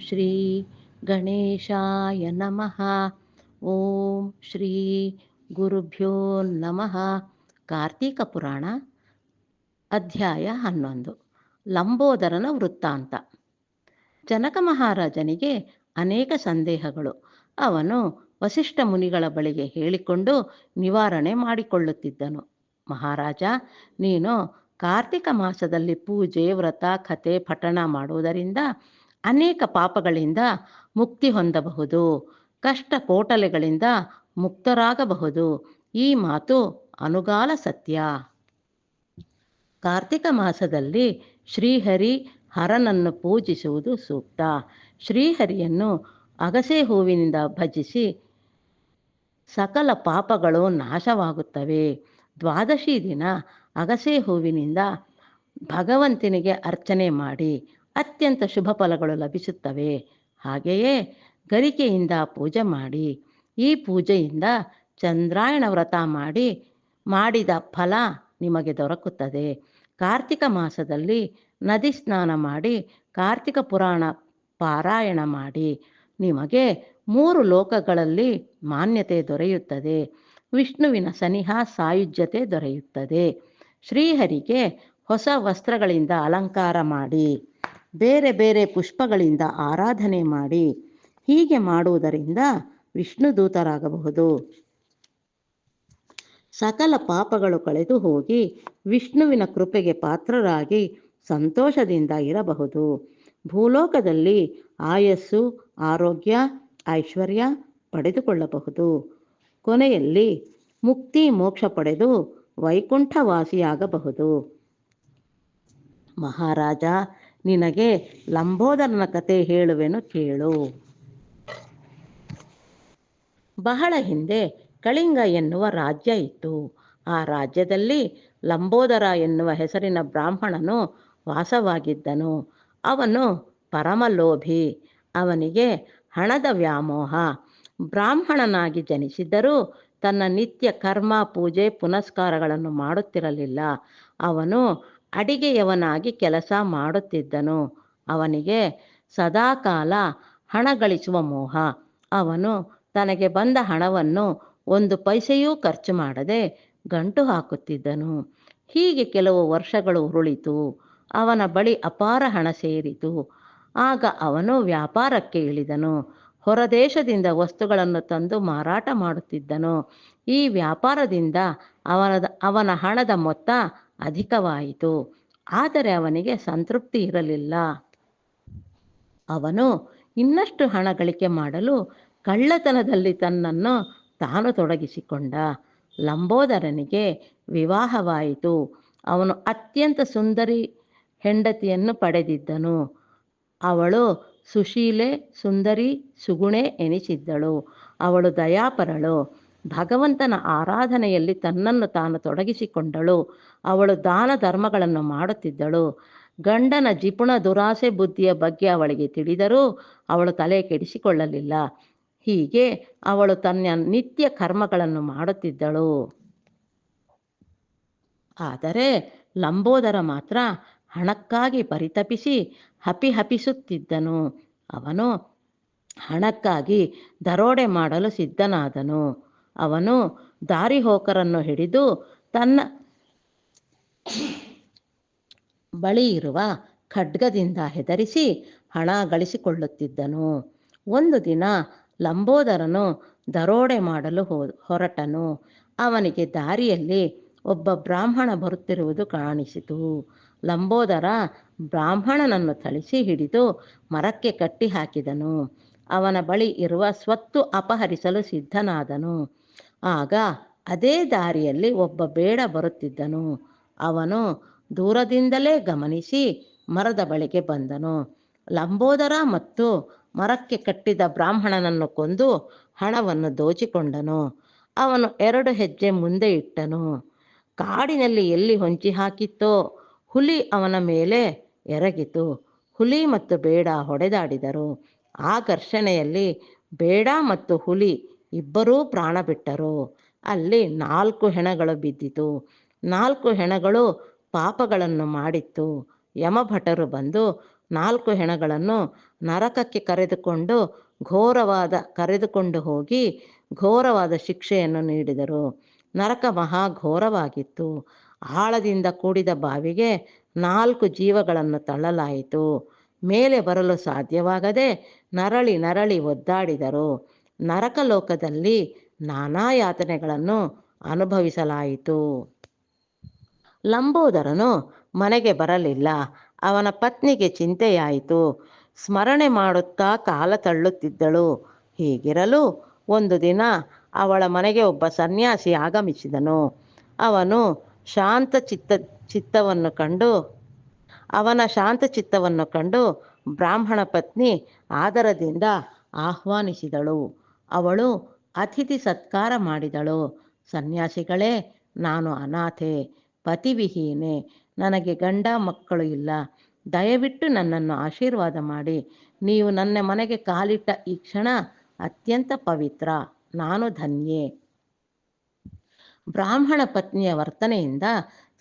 ಶ್ರೀ ಗಣೇಶಾಯ ನಮಃ. ಓಂ ಶ್ರೀ ಗುರುಭ್ಯೋ ನಮಃ. ಕಾರ್ತೀಕ ಪುರಾಣ ಅಧ್ಯಾಯ ಹನ್ನೊಂದು. ಲಂಬೋದರನ ವೃತ್ತಾಂತ. ಜನಕ ಮಹಾರಾಜನಿಗೆ ಅನೇಕ ಸಂದೇಹಗಳು. ಅವನು ವಸಿಷ್ಠ ಮುನಿಗಳ ಬಳಿಗೆ ಹೇಳಿಕೊಂಡು ನಿವಾರಣೆ ಮಾಡಿಕೊಳ್ಳುತ್ತಿದ್ದನು. ಮಹಾರಾಜ, ನೀನು ಕಾರ್ತಿಕ ಮಾಸದಲ್ಲಿ ಪೂಜೆ, ವ್ರತ, ಕಥೆ, ಪಠಣ ಮಾಡುವುದರಿಂದ ಅನೇಕ ಪಾಪಗಳಿಂದ ಮುಕ್ತಿ ಹೊಂದಬಹುದು. ಕಷ್ಟ ಕೋಟಲೆಗಳಿಂದ ಮುಕ್ತರಾಗಬಹುದು. ಈ ಮಾತು ಅನುಗಾಲ ಸತ್ಯ. ಕಾರ್ತಿಕ ಮಾಸದಲ್ಲಿ ಶ್ರೀಹರಿ ಹರನನ್ನು ಪೂಜಿಸುವುದು ಸೂಕ್ತ. ಶ್ರೀಹರಿಯನ್ನು ಅಗಸೆ ಹೂವಿನಿಂದ ಭಜಿಸಿ ಸಕಲ ಪಾಪಗಳು ನಾಶವಾಗುತ್ತವೆ. ದ್ವಾದಶಿ ದಿನ ಅಗಸೆ ಹೂವಿನಿಂದ ಭಗವಂತನಿಗೆ ಅರ್ಚನೆ ಮಾಡಿ ಅತ್ಯಂತ ಶುಭ ಫಲಗಳು ಲಭಿಸುತ್ತವೆ. ಹಾಗೆಯೇ ಗರಿಕೆಯಿಂದ ಪೂಜೆ ಮಾಡಿ, ಈ ಪೂಜೆಯಿಂದ ಚಂದ್ರಾಯಣ ವ್ರತ ಮಾಡಿ, ಮಾಡಿದ ಫಲ ನಿಮಗೆ ದೊರಕುತ್ತದೆ. ಕಾರ್ತಿಕ ಮಾಸದಲ್ಲಿ ನದಿ ಸ್ನಾನ ಮಾಡಿ, ಕಾರ್ತಿಕ ಪುರಾಣ ಪಾರಾಯಣ ಮಾಡಿ, ನಿಮಗೆ ಮೂರು ಲೋಕಗಳಲ್ಲಿ ಮಾನ್ಯತೆ ದೊರೆಯುತ್ತದೆ. ವಿಷ್ಣುವಿನ ಸನಿಹ ಸಾಯುಜ್ಯತೆ ದೊರೆಯುತ್ತದೆ. ಶ್ರೀಹರಿಗೆ ಹೊಸ ವಸ್ತ್ರಗಳಿಂದ ಅಲಂಕಾರ ಮಾಡಿ. ಬೇರೆ ಬೇರೆ ಪುಷ್ಪಗಳಿಂದ ಆರಾಧನೆ ಮಾಡಿ ಹೀಗೆ ಮಾಡುವುದರಿಂದ ವಿಷ್ಣು ದೂತರಾಗಬಹುದು. ಸಕಲ ಪಾಪಗಳು ಕಳೆದು ಹೋಗಿ ವಿಷ್ಣುವಿನ ಕೃಪೆಗೆ ಪಾತ್ರರಾಗಿ ಸಂತೋಷದಿಂದ ಇರಬಹುದು. ಭೂಲೋಕದಲ್ಲಿ ಆಯಸ್ಸು, ಆರೋಗ್ಯ, ಐಶ್ವರ್ಯ ಪಡೆದುಕೊಳ್ಳಬಹುದು. ಕೊನೆಯಲ್ಲಿ ಮುಕ್ತಿ, ಮೋಕ್ಷ ಪಡೆದು ವೈಕುಂಠವಾಸಿಯಾಗಬಹುದು. ಮಹಾರಾಜ ನಿನಗೆ ಲಂಬೋದರನ ಕತೆ ಹೇಳುವೆನು ಕೇಳು. ಬಹಳ ಹಿಂದೆ ಕಳಿಂಗ ಎನ್ನುವ ರಾಜ್ಯ ಇತ್ತು. ಆ ರಾಜ್ಯದಲ್ಲಿ ಲಂಬೋದರ ಎನ್ನುವ ಹೆಸರಿನ ಬ್ರಾಹ್ಮಣನು ವಾಸವಾಗಿದ್ದನು. ಅವನು ಪರಮಲೋಭಿ. ಅವನಿಗೆ ಹಣದ ವ್ಯಾಮೋಹ. ಬ್ರಾಹ್ಮಣನಾಗಿ ಜನಿಸಿದ್ದರೂ ತನ್ನ ನಿತ್ಯ ಕರ್ಮ, ಪೂಜೆ, ಪುನಸ್ಕಾರಗಳನ್ನು ಮಾಡುತ್ತಿರಲಿಲ್ಲ. ಅವನು ಅಡಿಗೆಯವನಾಗಿ ಕೆಲಸ ಮಾಡುತ್ತಿದ್ದನು. ಅವನಿಗೆ, ಸದಾಕಾಲ ಹಣ ಗಳಿಸುವ ಮೋಹ. ಅವನು ತನಗೆ ಬಂದ ಹಣವನ್ನು ಒಂದು ಪೈಸೆಯೂ ಖರ್ಚು ಮಾಡದೆ ಗಂಟು ಹಾಕುತ್ತಿದ್ದನು. ಹೀಗೆ ಕೆಲವು ವರ್ಷಗಳು ಉರುಳಿತು. ಅವನ ಬಳಿ ಅಪಾರ ಹಣ ಸೇರಿತು. ಆಗ ಅವನು ವ್ಯಾಪಾರಕ್ಕೆ ಇಳಿದನು. ಹೊರದೇಶದಿಂದ ವಸ್ತುಗಳನ್ನು ತಂದು ಮಾರಾಟ ಮಾಡುತ್ತಿದ್ದನು. ಈ ವ್ಯಾಪಾರದಿಂದ ಅವನ ಅವನ ಹಣದ ಮೊತ್ತ ಅಧಿಕವಾಯಿತು. ಆದರೆ ಅವನಿಗೆ ಸಂತೃಪ್ತಿ ಇರಲಿಲ್ಲ. ಅವನು ಇನ್ನಷ್ಟು ಹಣ ಗಳಿಕೆ ಮಾಡಲು ಕಳ್ಳತನದಲ್ಲಿ ತನ್ನನ್ನು ತಾನು ತೊಡಗಿಸಿಕೊಂಡ. ಲಂಬೋದರನಿಗೆ ವಿವಾಹವಾಯಿತು. ಅವನು ಅತ್ಯಂತ ಸುಂದರಿ ಹೆಂಡತಿಯನ್ನು ಪಡೆದಿದ್ದನು. ಅವಳು ಸುಶೀಲೆ ಸುಂದರಿ ಸುಗುಣೆ ಎನಿಸಿದ್ದಳು. ಅವಳು ದಯಾಪರಳು. ಭಗವಂತನ ಆರಾಧನೆಯಲ್ಲಿ ತನ್ನನ್ನು ತಾನು ತೊಡಗಿಸಿಕೊಂಡಳು. ಅವಳು ದಾನ ಧರ್ಮಗಳನ್ನು ಮಾಡುತ್ತಿದ್ದಳು. ಗಂಡನ ಜಿಪುಣ ದುರಾಸೆ ಬುದ್ಧಿಯ ಬಗ್ಗೆ ಅವಳಿಗೆ ತಿಳಿದರೂ ಅವಳು ತಲೆ ಕೆಡಿಸಿಕೊಳ್ಳಲಿಲ್ಲ. ಹೀಗೆ ಅವಳು ತನ್ನ ನಿತ್ಯ ಕರ್ಮಗಳನ್ನು ಮಾಡುತ್ತಿದ್ದಳು. ಆದರೆ ಲಂಬೋದರ ಮಾತ್ರ ಹಣಕ್ಕಾಗಿ ಪರಿತಪಿಸಿ ಹಪಿಹಪಿಸುತ್ತಿದ್ದನು ಅವನು ಹಣಕ್ಕಾಗಿ ದರೋಡೆ ಮಾಡಲು ಸಿದ್ಧನಾದನು. ಅವನು ದಾರಿಹೋಕರನ್ನು ಹಿಡಿದು ತನ್ನ ಬಳಿ ಇರುವ ಖಡ್ಗದಿಂದ ಹೆದರಿಸಿ ಹಣ ಗಳಿಸಿಕೊಳ್ಳುತ್ತಿದ್ದನು. ಒಂದು ದಿನ ಲಂಬೋದರನು ದರೋಡೆ ಮಾಡಲು ಹೋ, ಹೊರಟನು. ಅವನಿಗೆ ದಾರಿಯಲ್ಲಿ ಒಬ್ಬ ಬ್ರಾಹ್ಮಣ ಬರುತ್ತಿರುವುದು ಕಾಣಿಸಿತು. ಲಂಬೋದರ ಬ್ರಾಹ್ಮಣನನ್ನು ಥಳಿಸಿ ಹಿಡಿದು ಮರಕ್ಕೆ ಕಟ್ಟಿ ಹಾಕಿದನು ಅವನ ಬಳಿ ಇರುವ ಸ್ವತ್ತು ಅಪಹರಿಸಲು ಸಿದ್ಧನಾದನು. ಆಗ ಅದೇ ದಾರಿಯಲ್ಲಿ ಒಬ್ಬ ಬೇಡ ಬರುತ್ತಿದ್ದನು. ಅವನು ದೂರದಿಂದಲೇ ಗಮನಿಸಿ ಮರದ ಬಳಿಗೆ ಬಂದನು. ಲಂಬೋದರ ಮತ್ತು ಮರಕ್ಕೆ ಕಟ್ಟಿದ ಬ್ರಾಹ್ಮಣನನ್ನು ಕೊಂದು ಹಣವನ್ನು ದೋಚಿಕೊಂಡನು. ಅವನು ಎರಡು ಹೆಜ್ಜೆ ಮುಂದೆ ಇಟ್ಟನು. ಕಾಡಿನಲ್ಲಿ ಎಲ್ಲಿ ಹೊಂಚಿ ಹಾಕಿತ್ತೋ ಹುಲಿ ಅವನ ಮೇಲೆ ಎರಗಿತು. ಹುಲಿ ಮತ್ತು ಬೇಡ ಹೊಡೆದಾಡಿದರು. ಆ ಘರ್ಷಣೆಯಲ್ಲಿ ಬೇಡ ಮತ್ತು ಹುಲಿ ಇಬ್ಬರೂ ಪ್ರಾಣ ಬಿಟ್ಟರು. ಅಲ್ಲಿ ನಾಲ್ಕು ಹೆಣಗಳು ಬಿದ್ದಿತು. ನಾಲ್ಕು ಹೆಣಗಳು ಪಾಪಗಳನ್ನು ಮಾಡಿತ್ತು. ಯಮಭಟರು ಬಂದು ನಾಲ್ಕು ಹೆಣಗಳನ್ನು ನರಕಕ್ಕೆ ಕರೆದುಕೊಂಡು ಘೋರವಾದ, ಕರೆದುಕೊಂಡು ಹೋಗಿ ಘೋರವಾದ ಶಿಕ್ಷೆಯನ್ನು ನೀಡಿದರು. ನರಕ ಮಹಾ ಘೋರವಾಗಿತ್ತು. ಆಳದಿಂದ ಕೂಡಿದ ಬಾವಿಗೆ ನಾಲ್ಕು ಜೀವಗಳನ್ನು ತಳ್ಳಲಾಯಿತು. ಮೇಲೆ ಬರಲು ಸಾಧ್ಯವಾಗದೆ ನರಳಿ ನರಳಿ ಒದ್ದಾಡಿದರು. ನರಕಲೋಕದಲ್ಲಿ ನಾನಾ ಯಾತನೆಗಳನ್ನು ಅನುಭವಿಸಲಾಯಿತು. ಲಂಬೋದರನು ಮನೆಗೆ ಬರಲಿಲ್ಲ. ಅವನ ಪತ್ನಿಗೆ ಚಿಂತೆಯಾಯಿತು. ಸ್ಮರಣೆ ಮಾಡುತ್ತಾ ಕಾಲ ತಳ್ಳುತ್ತಿದ್ದಳು. ಹೀಗಿರಲು ಒಂದು ದಿನ ಅವಳ ಮನೆಗೆ ಒಬ್ಬ ಸನ್ಯಾಸಿ ಆಗಮಿಸಿದನು. ಅವನು ಶಾಂತ ಚಿತ್ತ, ಚಿತ್ತವನ್ನು ಕಂಡು, ಅವನ ಶಾಂತ ಚಿತ್ತವನ್ನು ಕಂಡು ಬ್ರಾಹ್ಮಣ ಪತ್ನಿ ಆದರದಿಂದ ಆಹ್ವಾನಿಸಿದಳು. ಅವಳು ಅತಿಥಿ ಸತ್ಕಾರ ಮಾಡಿದಳು. ಸನ್ಯಾಸಿಗಳೇ, ನಾನು ಅನಾಥೆ, ಪತಿವಿಹೀನೆ, ನನಗೆ ಗಂಡ ಮಕ್ಕಳು ಇಲ್ಲ. ದಯವಿಟ್ಟು ನನ್ನನ್ನು ಆಶೀರ್ವಾದ ಮಾಡಿ. ನೀವು ನನ್ನ ಮನೆಗೆ ಕಾಲಿಟ್ಟ ಈ ಕ್ಷಣ ಅತ್ಯಂತ ಪವಿತ್ರ. ನಾನು ಧನ್ಯೆ. ಬ್ರಾಹ್ಮಣ ಪತ್ನಿಯ ವರ್ತನೆಯಿಂದ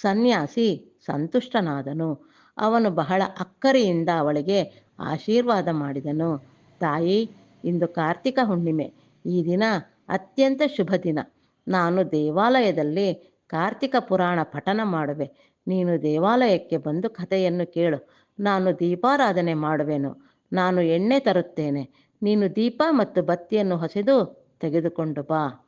ಸನ್ಯಾಸಿ ಸಂತುಷ್ಟನಾದನು. ಅವನು ಬಹಳ ಅಕ್ಕರೆಯಿಂದ ಅವಳಿಗೆ ಆಶೀರ್ವಾದ ಮಾಡಿದನು. ತಾಯಿ ಇಂದು ಕಾರ್ತಿಕ ಹುಣ್ಣಿಮೆ. ಈ ದಿನ ಅತ್ಯಂತ ಶುಭ ದಿನ. ನಾನು ದೇವಾಲಯದಲ್ಲಿ ಕಾರ್ತಿಕ ಪುರಾಣ ಪಠನ ಮಾಡುವೆ. ನೀನು ದೇವಾಲಯಕ್ಕೆ ಬಂದು ಕಥೆಯನ್ನು ಕೇಳು. ನಾನು ದೀಪಾರಾಧನೆ ಮಾಡುವೆನು. ನಾನು ಎಣ್ಣೆ ತರುತ್ತೇನೆ. ನೀನು ದೀಪ ಮತ್ತು ಬತ್ತಿಯನ್ನು ಹೊಸೆದು ತೆಗೆದುಕೊಂಡು ಬಾ.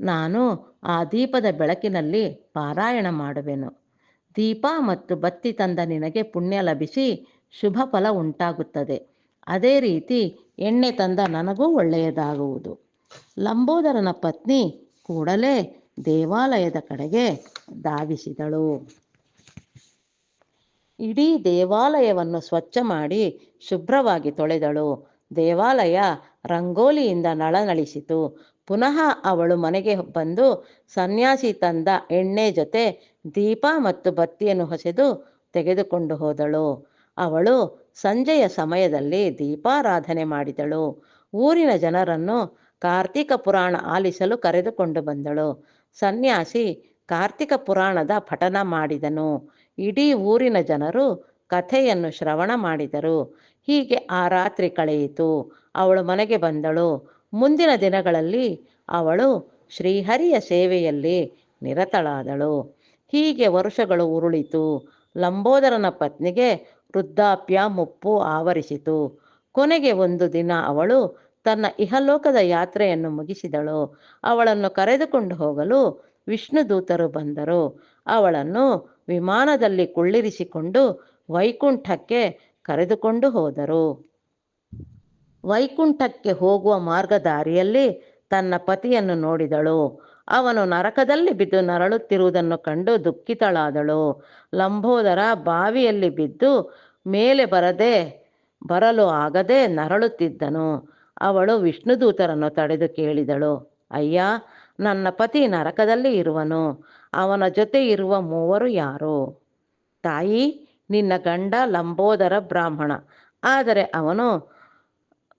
ನಾನು ಆ ದೀಪದ ಬೆಳಕಿನಲ್ಲಿ ಪಾರಾಯಣ ಮಾಡುವೆನು. ದೀಪ ಮತ್ತು ಬತ್ತಿ ತಂದ ನಿನಗೆ ಪುಣ್ಯ ಲಭಿಸಿ ಶುಭ ಫಲ ಉಂಟಾಗುತ್ತದೆ. ಅದೇ ರೀತಿ ಎಣ್ಣೆ ತಂದ ನನಗೂ ಒಳ್ಳೆಯದಾಗುವುದು. ಲಂಬೋದರನ ಪತ್ನಿ ಕೂಡಲೇ ದೇವಾಲಯದ ಕಡೆಗೆ ಧಾವಿಸಿದಳು. ಇಡೀ ದೇವಾಲಯವನ್ನು ಸ್ವಚ್ಛ ಮಾಡಿ ಶುಭ್ರವಾಗಿ ತೊಳೆದಳು. ದೇವಾಲಯ ರಂಗೋಲಿಯಿಂದ ನಳನಳಿಸಿತು. ಪುನಃ ಅವಳು ಮನೆಗೆ ಬಂದು ಸನ್ಯಾಸಿ ತಂದ ಎಣ್ಣೆ ಜೊತೆ ದೀಪ ಮತ್ತು ಬತ್ತಿಯನ್ನು ಹೊಸೆದು ತೆಗೆದುಕೊಂಡು ಹೋದಳು. ಅವಳು ಸಂಜೆಯ ಸಮಯದಲ್ಲಿ ದೀಪಾರಾಧನೆ ಮಾಡಿದಳು. ಊರಿನ ಜನರನ್ನು ಕಾರ್ತಿಕ ಪುರಾಣ ಆಲಿಸಲು ಕರೆದುಕೊಂಡು ಬಂದಳು. ಸನ್ಯಾಸಿ ಕಾರ್ತಿಕ ಪುರಾಣದ ಪಠನ ಮಾಡಿದನು. ಇಡೀ ಊರಿನ ಜನರು ಕಥೆಯನ್ನು ಶ್ರವಣ ಮಾಡಿದರು. ಹೀಗೆ ಆ ರಾತ್ರಿ ಕಳೆಯಿತು. ಅವಳು ಮನೆಗೆ ಬಂದಳು. ಮುಂದಿನ ದಿನಗಳಲ್ಲಿ ಅವಳು ಶ್ರೀಹರಿಯ ಸೇವೆಯಲ್ಲಿ ನಿರತಳಾದಳು. ಹೀಗೆ ವರುಷಗಳು ಉರುಳಿತು. ಲಂಬೋದರನ ಪತ್ನಿಗೆ ವೃದ್ಧಾಪ್ಯ ಮುಪ್ಪು ಆವರಿಸಿತು. ಕೊನೆಗೆ ಒಂದು ದಿನ ಅವಳು ತನ್ನ ಇಹಲೋಕದ ಯಾತ್ರೆಯನ್ನು ಮುಗಿಸಿದಳು. ಅವಳನ್ನು ಕರೆದುಕೊಂಡು ಹೋಗಲು ವಿಷ್ಣುದೂತರು ಬಂದರು. ಅವಳನ್ನು ವಿಮಾನದಲ್ಲಿ ಕುಳ್ಳಿರಿಸಿಕೊಂಡು ವೈಕುಂಠಕ್ಕೆ ಕರೆದುಕೊಂಡು ಹೋದರು. ವೈಕುಂಠಕ್ಕೆ ಹೋಗುವ ಮಾರ್ಗದಾರಿಯಲ್ಲಿ ತನ್ನ ಪತಿಯನ್ನು ನೋಡಿದಳು. ಅವನು ನರಕದಲ್ಲಿ ಬಿದ್ದು ನರಳುತ್ತಿರುವುದನ್ನು ಕಂಡು ದುಃಖಿತಳಾದಳು. ಲಂಬೋದರ ಬಾವಿಯಲ್ಲಿ ಬಿದ್ದು ಮೇಲೆ ಬರದೆ, ಬರಲು ಆಗದೆ ನರಳುತ್ತಿದ್ದನು. ಅವಳು ವಿಷ್ಣುದೂತರನ್ನು ತಡೆದು ಕೇಳಿದಳು. ಅಯ್ಯ, ನನ್ನ ಪತಿ ನರಕದಲ್ಲಿ ಇರುವನು. ಅವನ ಜೊತೆ ಇರುವ ಮೂವರು ಯಾರು? ತಾಯಿ, ನಿನ್ನ ಗಂಡ ಲಂಬೋದರ ಬ್ರಾಹ್ಮಣ. ಆದರೆ ಅವನು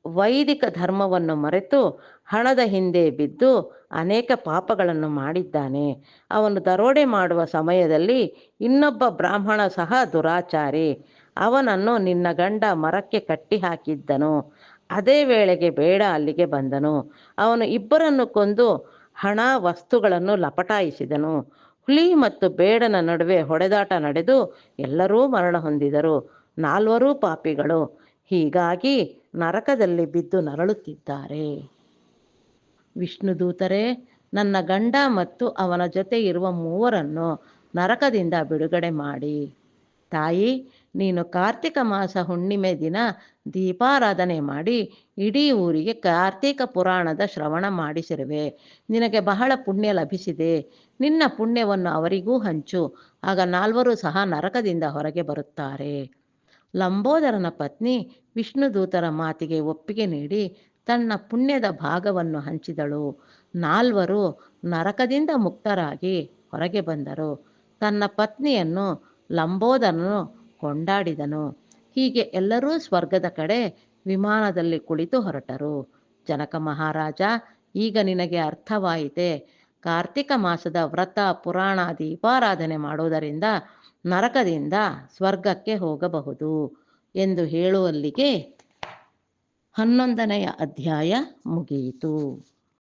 ವೈದಿಕ ಧರ್ಮವನ್ನು ಮರೆತು ಹಣದ ಹಿಂದೆ ಬಿದ್ದು ಅನೇಕ ಪಾಪಗಳನ್ನು ಮಾಡಿದ್ದಾನೆ. ಅವನು ದರೋಡೆ ಮಾಡುವ ಸಮಯದಲ್ಲಿ ಇನ್ನೊಬ್ಬ ಬ್ರಾಹ್ಮಣ ಸಹ ದುರಾಚಾರಿ. ಅವನನ್ನು ನಿನ್ನ ಗಂಡ ಮರಕ್ಕೆ ಕಟ್ಟಿ ಹಾಕಿದ್ದನು. ಅದೇ ವೇಳೆಗೆ ಬೇಡ ಅಲ್ಲಿಗೆ ಬಂದನು. ಅವನು ಇಬ್ಬರನ್ನು ಕೊಂದು ಹಣ, ವಸ್ತುಗಳನ್ನು ಲಪಟಾಯಿಸಿದನು. ಹುಲಿ ಮತ್ತು ಬೇಡನ ನಡುವೆ ಹೊಡೆದಾಟ ನಡೆದು ಎಲ್ಲರೂ ಮರಣ ಹೊಂದಿದರು. ನಾಲ್ವರೂ ಪಾಪಿಗಳು. ಹೀಗಾಗಿ ನರಕದಲ್ಲಿ ಬಿದ್ದು ನರಳುತ್ತಿದ್ದಾರೆ. ವಿಷ್ಣುದೂತರೇ ನನ್ನ ಗಂಡ ಮತ್ತು ಅವನ ಜೊತೆ ಇರುವ ಮೂವರನ್ನು ನರಕದಿಂದ ಬಿಡುಗಡೆ ಮಾಡಿ. ತಾಯಿ, ನೀನು ಕಾರ್ತಿಕ ಮಾಸ ಹುಣ್ಣಿಮೆ ದಿನ ದೀಪಾರಾಧನೆ ಮಾಡಿ ಇಡೀ ಊರಿಗೆ ಕಾರ್ತಿಕ ಪುರಾಣದ ಶ್ರವಣ ಮಾಡಿಸಿರುವೆ. ನಿನಗೆ ಬಹಳ ಪುಣ್ಯ ಲಭಿಸಿದೆ. ನಿನ್ನ ಪುಣ್ಯವನ್ನು ಅವರಿಗೂ ಹಂಚು. ಆಗ ನಾಲ್ವರು ಸಹ ನರಕದಿಂದ ಹೊರಗೆ ಬರುತ್ತಾರೆ. ಲಂಬೋದರನ ಪತ್ನಿ ವಿಷ್ಣುದೂತರ ಮಾತಿಗೆ ಒಪ್ಪಿಗೆ ನೀಡಿ ತನ್ನ ಪುಣ್ಯದ ಭಾಗವನ್ನು ಹಂಚಿದಳು. ನಾಲ್ವರು ನರಕದಿಂದ ಮುಕ್ತರಾಗಿ ಹೊರಗೆ ಬಂದರು. ತನ್ನ ಪತ್ನಿಯನ್ನು ಲಂಬೋದರನು ಕೊಂಡಾಡಿದನು. ಹೀಗೆ ಎಲ್ಲರೂ ಸ್ವರ್ಗದ ಕಡೆ ವಿಮಾನದಲ್ಲಿ ಕುಳಿತು ಹೊರಟರು. ಜನಕ ಮಹಾರಾಜ, ಈಗ ನಿನಗೆ ಅರ್ಥವಾಯಿತೆ. ಕಾರ್ತಿಕ ಮಾಸದ ವ್ರತ, ಪುರಾಣ, ದೀಪಾರಾಧನೆ ಮಾಡುವುದರಿಂದ ನರಕದಿಂದ ಸ್ವರ್ಗಕ್ಕೆ ಹೋಗಬಹುದು ಎಂದು ಹೇಳುವಲ್ಲಿಗೆ ಹನ್ನೊಂದನೆಯ ಅಧ್ಯಾಯ ಮುಗಿಯಿತು.